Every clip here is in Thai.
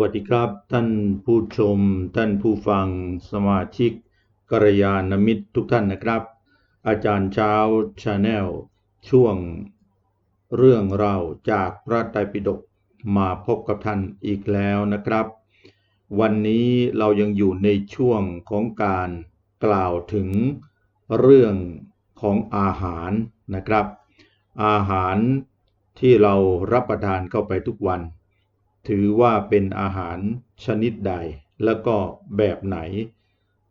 วัสดีครับ ท่านผู้ชม ท่านผู้ฟังสมาชิกกัลยาณมิตรทุกท่านนะครับ อาจารย์เช้าชาแนลช่วงเรื่องเราจากพระไตรปิฎกมาพบกับท่านอีกแล้วนะครับ วันนี้เรายังอยู่ในช่วงของการกล่าวถึงเรื่องของอาหารนะครับ อาหารที่เรารับประทานเข้าไปทุกวัน ถือว่าเป็นอาหารชนิดใด แล้วก็แบบไหน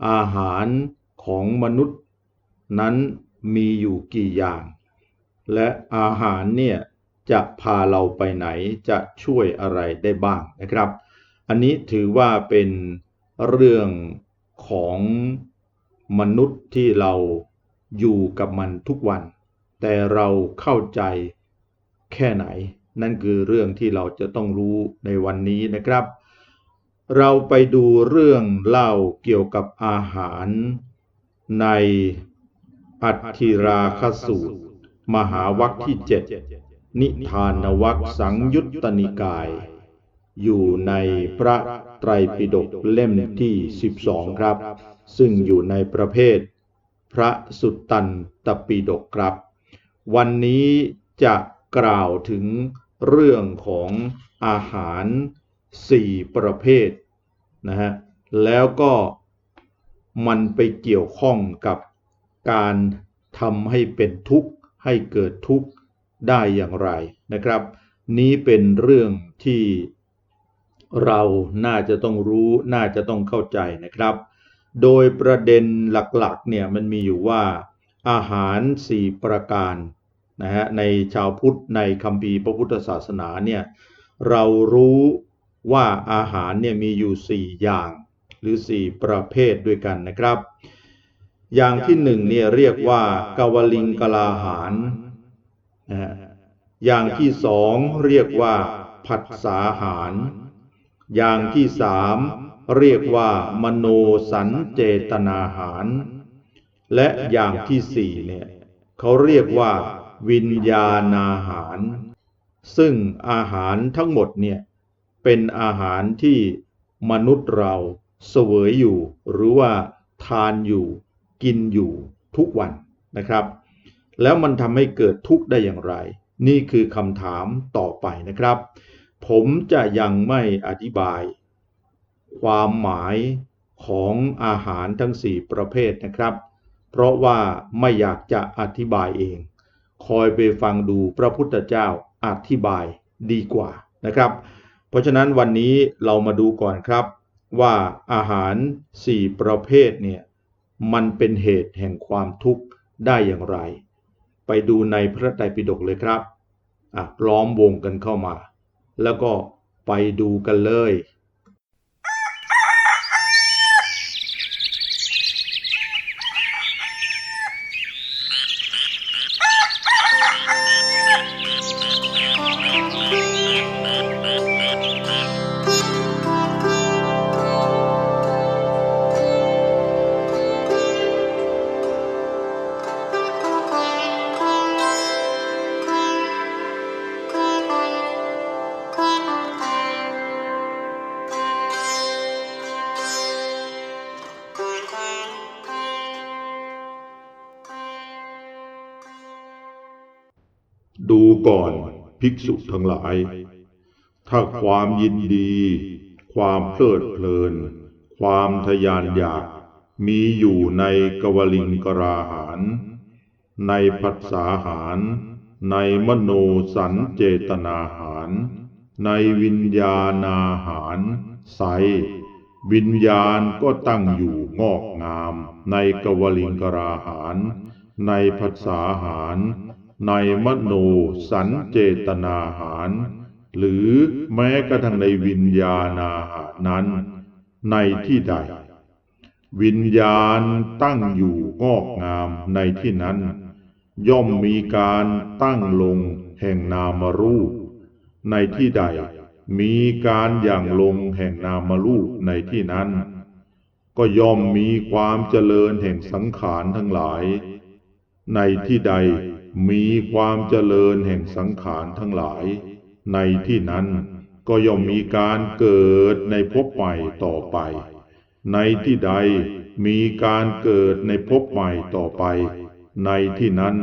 อาหารของมนุษย์นั้นมีอยู่กี่อย่าง และอาหารเนี่ยจะพาเราไปไหนจะช่วยอะไรได้บ้างนะครับ อันนี้ถือว่าเป็นเรื่องของมนุษย์ที่เราอยู่กับมันทุกวัน แต่เราเข้าใจแค่ไหน นั่นคือเรื่องที่เราจะต้องรู้ในวันนี้นะครับ เราไปดูเรื่องเล่าเกี่ยวกับอาหารในอัตถิราคสูตร มหาวัคที่เจ็ดนิทานวัคสังยุตตนิกาย อยู่ในพระไตรปิฎกเล่มที่ 12 ครับ ซึ่งอยู่ในประเภท พระสุตตันตปิฎกครับ วันนี้จะกล่าวถึง เรื่องของอาหารสี่ประเภทนะฮะแล้วก็มันไปเกี่ยวข้องกับการทำให้เป็นทุกข์ให้เกิดทุกข์ได้อย่างไรนะครับ นี้เป็นเรื่องที่เราน่าจะต้องรู้น่าจะต้องเข้าใจนะครับ โดยประเด็นหลักๆเนี่ยมันมีอยู่ว่าอาหารสี่ประการ นะฮะในชาวพุทธในคัมภีร์พระพุทธศาสนาเนี่ยเรารู้ว่าอาหารเนี่ยมีอยู่ 4 อย่างหรือ 4 ประเภทด้วยกันนะครับ อย่างที่หนึ่งเนี่ยเรียกว่ากวลิงกลาหารนะฮะอย่างที่สองเรียกว่าผัสสาหาร อย่างที่สามเรียกว่ามโนสันเจตนาหาร และอย่างที่สี่เนี่ยเขาเรียกว่า วิญญาณอาหาร ซึ่งอาหารทั้งหมดเนี่ยเป็นอาหารที่มนุษย์เราเสวยอยู่ หรือว่าทานอยู่กินอยู่ทุกวันนะครับ แล้วมันทำให้เกิดทุกข์ได้อย่างไร นี่คือคำถามต่อไปนะครับ ผมจะยังไม่อธิบาย ความหมายของอาหารทั้ง 4 ประเภทนะครับ เพราะว่าไม่อยากจะอธิบายเอง คอยไปฟังดูพระพุทธเจ้าอธิบายดีกว่านะครับ เพราะฉะนั้นวันนี้เรามาดูก่อนครับ ว่าอาหาร 4 ประเภทเนี่ยมันเป็นเหตุแห่งความทุกข์ได้อย่างไร ไปดูในพระไตรปิฎกเลยครับอะล้อมวงกันเข้ามา แล้วก็ไปดูกันเลย ก่อน ภิกษุทั้งหลาย ถ้าความยินดี ความเพลิดเพลิน ความทยานอยาก มีอยู่ในกวลิงกราหาร ในผัสสาหาร ในมโนสันเจตนาหาร ในวิญญาณาหารใสวิญญาณก็ตั้งอยู่งอกงาม ในกวลิงกราหาร ในผัสสาหาร ในมโนสันเจตนาหาร หรือแม้กระทั่งในวิญญาณาหารนั้น ในที่ใด วิญญาณตั้งอยู่งอกงามในที่นั้น ย่อมมีการตั้งลงแห่งนามรูป ในที่ใดมีการอย่างลงแห่งนามรูปในที่นั้น ก็ย่อมมีความเจริญแห่งสังขารทั้งหลาย ในที่ใดมีความเจริญแห่งสังขารทั้งหลาย ในที่นั้นก็ย่อมมีการเกิดในภพใหม่ต่อไป ในที่ใดมีการเกิดในภพใหม่ต่อไป ในที่นั้น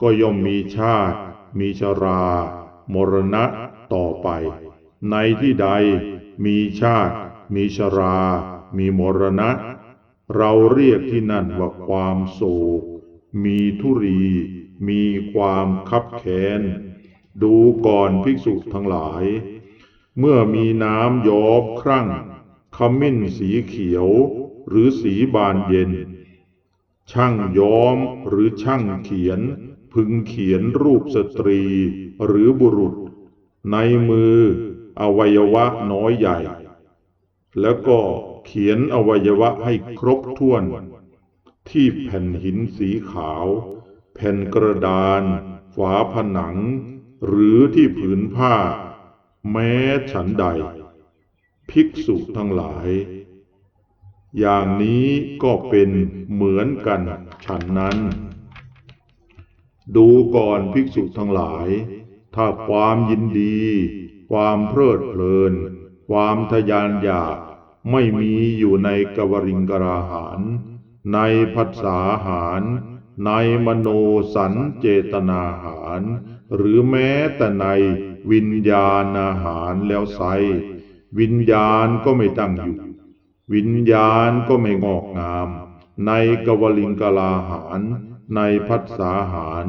ก็ย่อมมีชาติ มีชรา มรณะต่อไป ในที่ใดมีชาติ มีชรา มีมรณะ เราเรียกที่นั่นว่าความโศก มีทุรี มีความคับแค้น ดูก่อนภิกษุทั้งหลาย เมื่อมีน้ำย้อมครั่งขมิ้นสีเขียว หรือสีบานเย็น ช่างย้อมหรือช่างเขียน พึงเขียนรูปสตรี หรือบุรุษ ในมือ อวัยวะน้อยใหญ่ แล้วก็เขียนอวัยวะให้ครบถ้วน ที่แผ่นหินสีขาว แผ่นกระดาน ฝาผนัง หรือที่ผืนผ้า แม้ฉันใด ภิกษุทั้งหลาย อย่างนี้ก็เป็นเหมือนกันฉันนั้น ดูก่อนภิกษุทั้งหลาย ถ้าความยินดี ความเพลิดเพลิน ความทยานอยากไม่มีอยู่ในกวริงกราหาร ในพัสสาหาร ในมโนสันเจตนาหาร หรือแม้แต่ในวิญญาณอาหารแล้วไซวิญญาณก็ไม่ตั้งอยู่ วิญญาณก็ไม่งอกงาม ในกวลิงกลาหาร ในพัสสาหาร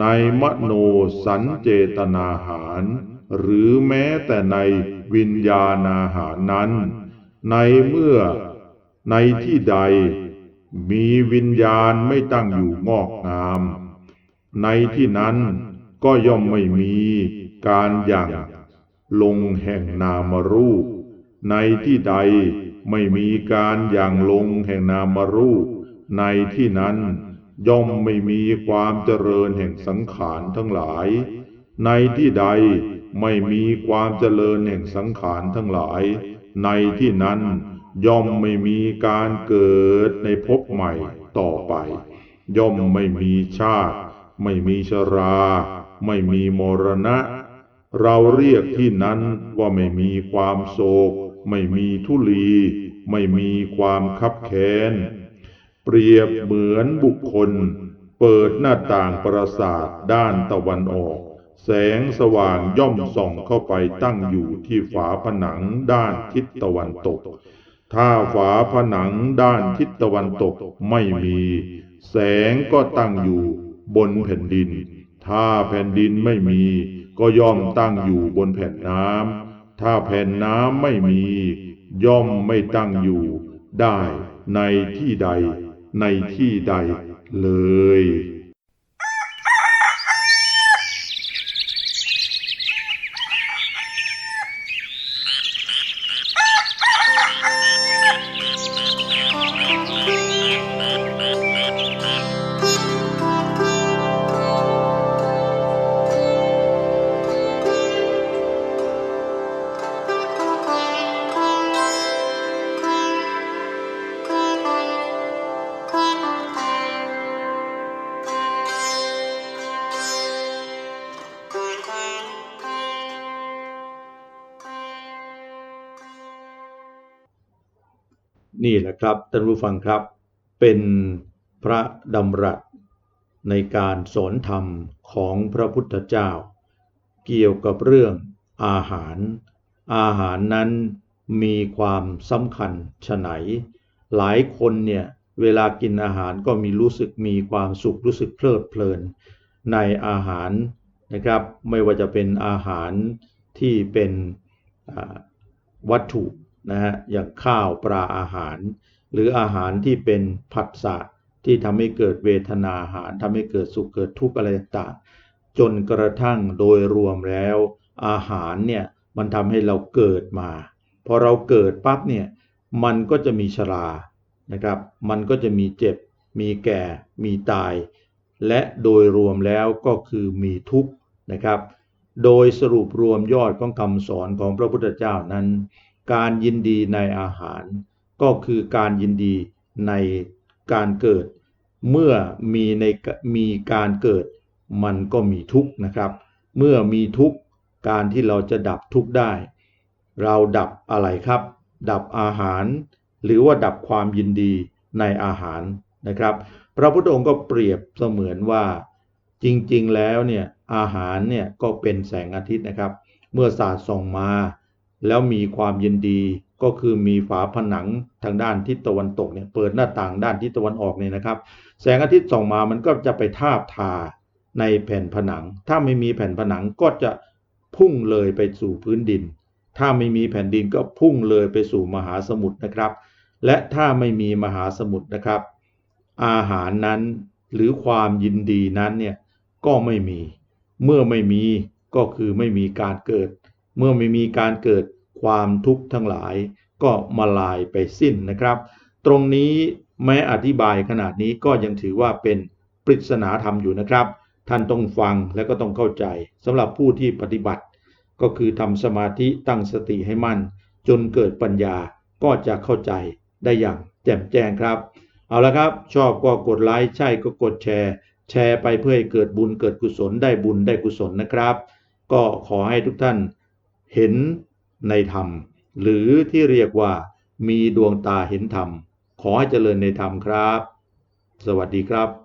ในมโนสันเจตนาหาร หรือแม้แต่ในวิญญาณอาหารนั้น ในเมื่อในที่ใด มีวิญญาณไม่ตั้งอยู่งอกงาม ในที่นั้นก็ย่อมไม่มีการอย่างลงแห่งนามรูป ในที่ใดไม่มีการอย่างลงแห่งนามรูป ในที่นั้นย่อมไม่มีความเจริญแห่งสังขารทั้งหลาย ในที่ใดไม่มีความเจริญแห่งสังขารทั้งหลาย ในที่นั้น ย่อมไม่มีการเกิดในภพใหม่ต่อไป ย่อมไม่มีชาติ ไม่มีชรา ไม่มีมรณะ เราเรียกที่นั้นว่าไม่มีความโศก ไม่มีทุลี ไม่มีความคับแค้น เปรียบเหมือนบุคคล เปิดหน้าต่างปราสาทด้านตะวันออก แสงสว่างย่อมส่องเข้าไปตั้งอยู่ที่ฝาผนังด้านทิศตะวันตก ถ้าฝาผนังด้านทิศตะวันตกไม่มี แสงก็ตั้งอยู่บนแผ่นดิน ถ้าแผ่นดินไม่มี ก็ย่อมตั้งอยู่บนแผ่นน้ำ ถ้าแผ่นน้ำไม่มี ย่อมไม่ตั้งอยู่ได้ในที่ใด ในที่ใดเลย นี่แหละครับท่านผู้ฟังครับ เป็นพระดำรัสในการสอนธรรมของพระพุทธเจ้า เกี่ยวกับเรื่องอาหาร อาหารนั้นมีความสำคัญฉไหน หลายคนเนี่ยเวลากินอาหารก็มีรู้สึกมีความสุขรู้สึกเพลิดเพลิน ในอาหารนะครับ ไม่ว่าจะเป็นอาหารที่เป็นวัตถุ นะฮะอย่างข้าวปลาอาหาร หรืออาหารที่เป็นผัสสะที่ทำให้เกิดเวทนาอาหารทำให้เกิดสุขเกิดทุกข์อะไรต่างๆจนกระทั่งโดยรวมแล้ว อาหารเนี่ยมันทำให้เราเกิดมา พอเราเกิดปั๊บเนี่ยมันก็จะมีชรานะครับ มันก็จะมีเจ็บ มีแก่ มีตาย และโดยรวมแล้วก็คือมีทุกข์นะครับ โดยสรุปรวมยอดของคำสอนของพระพุทธเจ้านั้น การยินดีในอาหาร ก็คือการยินดีในการเกิด เมื่อมีในมีการเกิด มันก็มีทุกข์นะครับ เมื่อมีทุกข์การที่เราจะดับทุกข์ได้ เราดับอะไรครับ ดับอาหาร หรือว่าดับความยินดีในอาหารนะครับ พระพุทธองค์ก็เปรียบเสมือนว่า จริงๆแล้วเนี่ยอาหารเนี่ยก็เป็นแสงอาทิตย์นะครับ เมื่อสาดส่องมา แล้วมีความยินดีก็คือมีฝาผนังทางด้านทิศตะวันตกเนี่ยเปิดหน้าต่างด้านทิศตะวันออกเนี่ยนะครับ แสงอาทิตย์ส่องมามันก็จะไปทาบทาในแผ่นผนัง ถ้าไม่มีแผ่นผนังก็จะพุ่งเลยไปสู่พื้นดิน ถ้าไม่มีแผ่นดินก็พุ่งเลยไปสู่มหาสมุทรนะครับ และถ้าไม่มีมหาสมุทรนะครับ อาหารนั้นหรือความยินดีนั้นเนี่ยก็ไม่มี เมื่อไม่มีก็คือไม่มีการเกิด เมื่อไม่มีการเกิด ความทุกข์ทั้งหลายก็มาลายไปสิ้นนะครับ ตรงนี้แม้อธิบายขนาดนี้ก็ยังถือว่าเป็นปริศนาธรรมอยู่นะครับ ท่านต้องฟังและก็ต้องเข้าใจสำหรับผู้ที่ปฏิบัติ ก็คือทำสมาธิตั้งสติให้มั่น จนเกิดปัญญาก็จะเข้าใจได้อย่างแจ่มแจ้งครับ เอาละครับ ชอบก็กดไลค์ใช่ก็กดแชร์ แชร์ไปเพื่อให้เกิดบุญเกิดกุศลได้บุญได้กุศลนะครับ ก็ขอให้ทุกท่านเห็น ในธรรม หรือที่เรียกว่ามีดวงตาเห็นธรรม ขอให้เจริญในธรรมครับ สวัสดีครับ